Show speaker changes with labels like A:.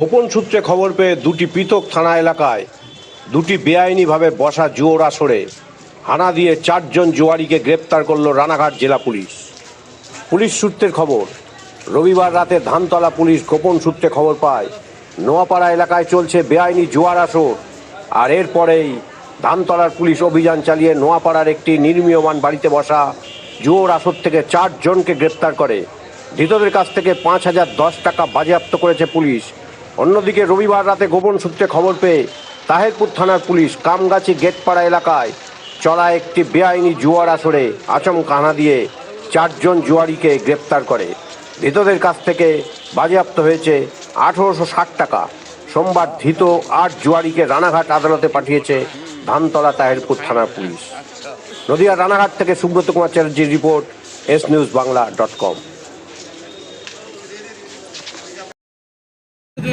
A: গোপন সূত্রে খবর পেয়ে দুটি পৃথক থানা এলাকায় দুটি বেআইনিভাবে বসা জুয়োর আসরে হানা দিয়ে চারজন জুয়ারিকে গ্রেপ্তার করল রানাঘাট জেলা পুলিশ। পুলিশ সূত্রের খবর, রবিবার রাতে ধানতলা পুলিশ গোপন সূত্রে খবর পায়, নোয়াপাড়া এলাকায় চলছে বেআইনি জুয়ার আসর আর এরপরেই ধানতলার পুলিশ অভিযান চালিয়ে নোয়াপাড়ার একটি নির্মীয়মান বাড়িতে বসা জুয়োর আসর থেকে চারজনকে গ্রেপ্তার করে। ধৃতদের কাছ থেকে পাঁচ হাজার দশ টাকা বাজেয়াপ্ত করেছে পুলিশ। অন্যদিকে রবিবার রাতে গোপন সূত্রে খবর পেয়ে তাহেরপুর থানার পুলিশ কামগাছি গেটপাড়া এলাকায় চলা একটি বেআইনি জুয়ার আসরে আচমকা হানা দিয়ে চারজন জুয়ারিকে গ্রেপ্তার করে। ধৃতদের কাছ থেকে বাজেয়াপ্ত হয়েছে আঠেরোশো ষাট টাকা। সোমবার ধৃত আট জুয়ারিকে রানাঘাট আদালতে পাঠিয়েছে ধানতলা তাহেরপুর থানার পুলিশ। নদিয়া রানাঘাট থেকে Subrata Kumar চ্যাটার্জির report, S News Bangla dot com.